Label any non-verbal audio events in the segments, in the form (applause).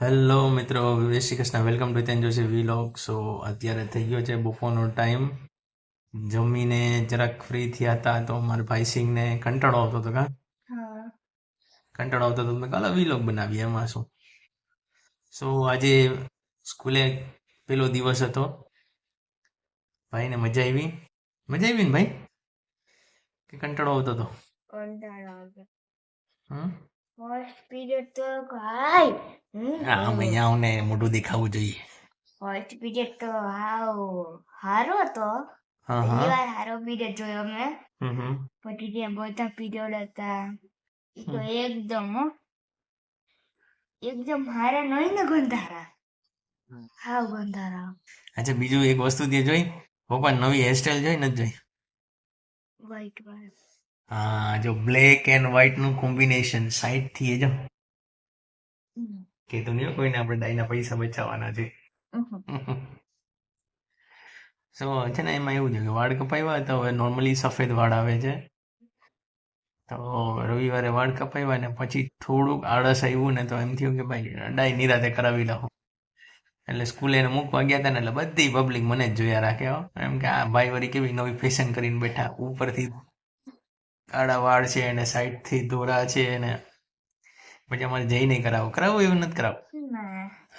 Hello મિત્રો. જય Shri Krishna. Welcome to તેન જોશી વિલોગ સો અત્યારે થઈ ગયો છે બપોરનો ટાઈમ જમીને જરાક ફ્રી થયા હતા તો મારા ભાઈ સિંહને કંટાળો આવતો હતો કા? હા. કંટાળો આવતો હતો. મેં કાલે વિલોગ બનાવીએ. એમાં શું? સો આજે સ્કૂલે પેલો દિવસ હતો. ભાઈને મજા આવી? મજા આવી ને ભાઈ? કે કંટાળો આવતો હતો? કંટાળો આવતો. હમ? ફર્સ્ટ પીરિયડ તો ભાઈ હા અમને મોઢું દેખાવું જોઈએ. ફર્સ્ટ પીરિયડ તો હાવ હારો હતો. હા પહેલી હા. વાર હારો પીરિયડ જોયો મેં પછી જે બધા પીરિયડ હતા. એ તો એકદમ. એકદમ હારા નહીં ને ગંધારા હાવ ગંધારા. અચ્છા બીજું એક વસ્તુ તે જોઈ? પપ્પા નવી હેરસ્ટાઈલ જોઈ નથી જોઈ? વ્હાઈટ હા જો બ્લેક એન્ડ વ્હાઈટનું કોમ્બિનેશન સાઈડથી એ જો. કે તમને કોઈને આપણે ડાઈના પૈસા બચાવવાના છે. સો (laughs) છે ને એમાં એવું છે કે વાળ કપાવ્યા તો હવે નોર્મલી સફેદ વાળ આવે છે. તો રવિવારે વાળ કપાવ્યા ને પછી થોડુંક આળસ આવ્યું ને તો એમ થયું કે ભાઈ ડાય નિરાતે કરાવી લઉં એટલે સ્કૂલે એને મૂકવા ગયા હતા ને એટલે બધી પબ્લિક મને જ જોયા રાખે હો. એમ કે આ ભાઈ વળી કેવી નવી ફેશન કરીને બેઠા. ઉપરથી આડા વાળ છે અને સાઈડથી દોરા છે અને પછી અમારે જઈ નહીં કરાવો. કરાવો એવું નથી કરાવું.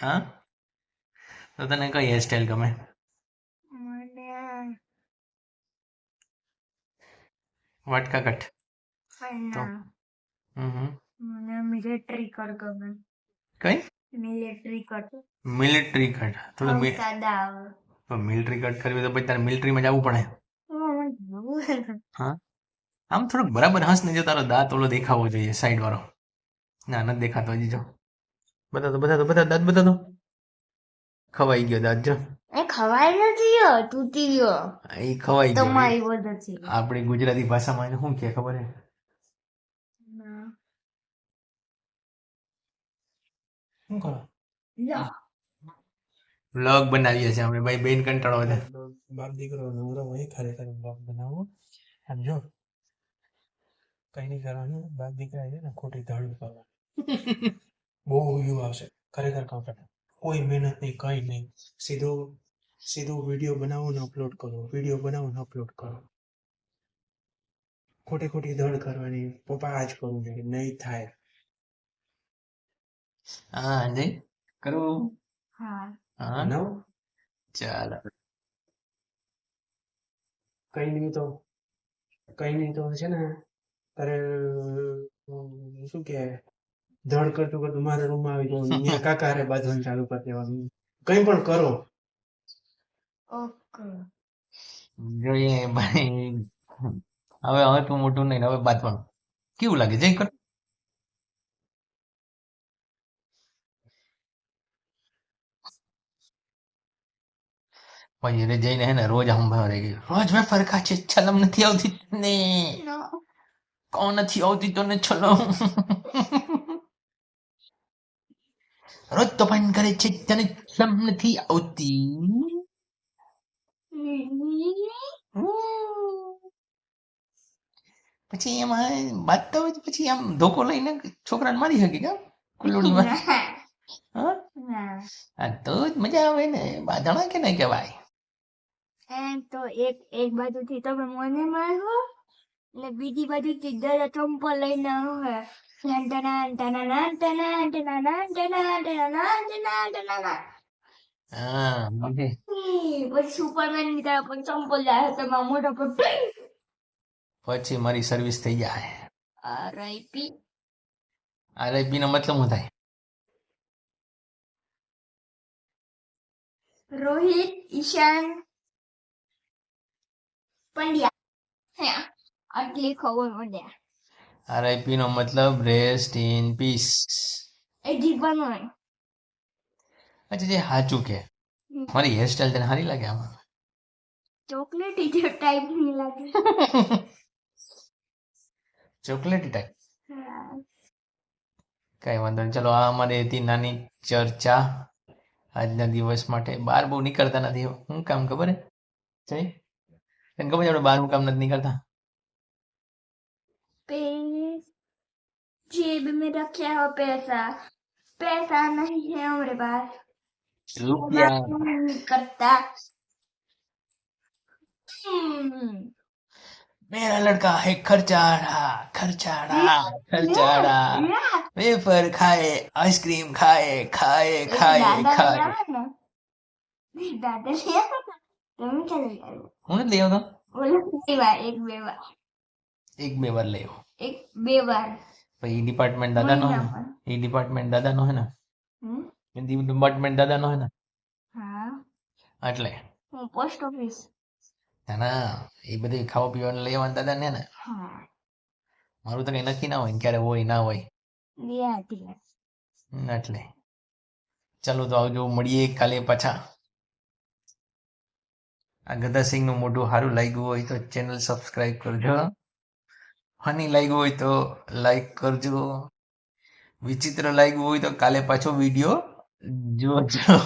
હા? તો તને કઈ હેરસ્ટાઈલ ગમે? વાટકા કટ. તો? હમ હમ. મને મિલિટરી કર ગમે. કઈ? મિલિટરી કટ મિલિટરી કટ થોડું મિલિટરી કટ કરવી તો પછી તારે મિલિટરીમાં જવું પડે. હા આમ થોડુંક બરાબર હસ ને જો તારો દાંત ઓલો દેખાવો જોઈએ સાઈડ વાળો. ના નથી દેખાતો હજી જો. બધા તો બધા તો બધા દાંત બધા તો. ખવાઈ ગયો દાંત જો. એ ખવાઈ નથી ગયો તૂટી ગયો. એ ખવાઈ ગયો. તમારી વજહથી. આપણી ગુજરાતી ભાષામાં એને શું કે ખબર હે ના. શું કરો. વ્લોગ બનાવીએ છીએ આપણે ભાઈ બેન કંટાળો છે. બાપ દીકરો નવરો હોય ખરેખર બ્લોગ બનાવો? આમ જો કઈ નહીં કરવાનું બાપ દીકરા છે ને ખોટી ધડ કરવાની (laughs) બહુ વ્યૂ આવશે ખરેખર કમ્ફર્ટ કોઈ મહેનત નહીં કઈ નહીં. સીધો સીધો વીડિયો બનાવો ને અપલોડ કરો વીડિયો બનાવો ને અપલોડ કરો. ખોટી ખોટી ધડ કરવાની પપ્પા આજ કરવું જોઈએ નહીં થાય. હા હા. હા. ચાલો. કઈ નહીં તો કઈ નહીં તો છે ને તારે શું કે ધડ કરતું કરતું મારા રૂમમાં આવી (laughs) કાકા હારે બાંધવાનું ચાલુ કરી દેવાનું. કઈ પણ કરો. ઓકે. જોઈએ ભાઈ. હવે હવે તું મોટું નહીં હવે બાંધવાનું. કેવું લાગે? જય કર. પછી જઈને હે ને રોજ રહી ગયું રોજ મેં ફરકા છે છલમ નથી આવતી ને કોણ નથી આવતી તને છલમ (laughs) રોજ તો પાન કરે છે તને છલમ નથી આવતી. પછી એમાં વાત તો પછી આમ ધોકો લઈને છોકરાને મારી શકે કે કુલ્લુડીમાં? (laughs) હા. હા તો જ મજા આવે ને. બાધણા કે નહીં કહેવાય? એમ તો એક એક બાજુથી તમે મને મારો ને બીજી બાજુથી દાદા ચંપલ લઈને આવે પછી મારા સર્વિસ થઈ જાય RIP. આરઆઈપી નો મતલબ શું થાય રોહિત ઈશાન પંડ્યા. હે આટલી ખબર પડ્યા આરઆઈપી નો મતલબ રેસ્ટ ઇન પીસ એ જીવવાનું અચ્છા જે સાચું કે. મારી હેરસ્ટાઈલ તને સારી લાગે આમાં? ચોકલેટી જે ટાઈપની લાગે. ચોકલેટી ટાઈપ કઈ વાંધો નહીં. ચલો આ અમારી હતી નાની ચર્ચા. આજના દિવસ માટે બહાર બહુ નીકળતા નથી શું કામ ખબર હે? જય. તને ખબર છે આપણે બહાર હું કામ નથી નીકળતા पे जेब में रखे हो पैसा पैसा नहीं है हमारे पास રૂપિયા नहीं करता हम्म, मेरा लड़का है खर्चाड़ा खर्चाड़ा खर्चाड़ा ला, वेफर खाए आइसक्रीम खाए खाए एक खाए दादा खाए ले आओ ना एक दादा હું જ લઈ આવતો એક બે વાર. એક બે વાર લઈ આવો એક બે વાર. પછી ડિપાર્ટમેન્ટ દાદાનો હે ને? એ ડિપાર્ટમેન્ટ દાદાનો હે ને? એ ડિપાર્ટમેન્ટ દાદાનો હે ને? હા. એટલે? હું પોસ્ટ ઓફિસ ના ના. એ બધી ખાવા પીવાનું લઈ આવવાનું દાદા ને? ને હા. મારું તો કઈ નક્કી ના હોય ક્યારે હોય ના હોય. એટલે. ચાલો તો આવજો મળીએ કાલે પાછા. આ ગદાસિંહનું મોઢું સારું લાગ્યું હોય તો ચેનલ સબસ્ક્રાઈબ કરજો. ફની લાગ્યું હોય તો લાઈક કરજો. વિચિત્ર લાગ્યું હોય તો કાલે પાછો વીડિયો જોજો.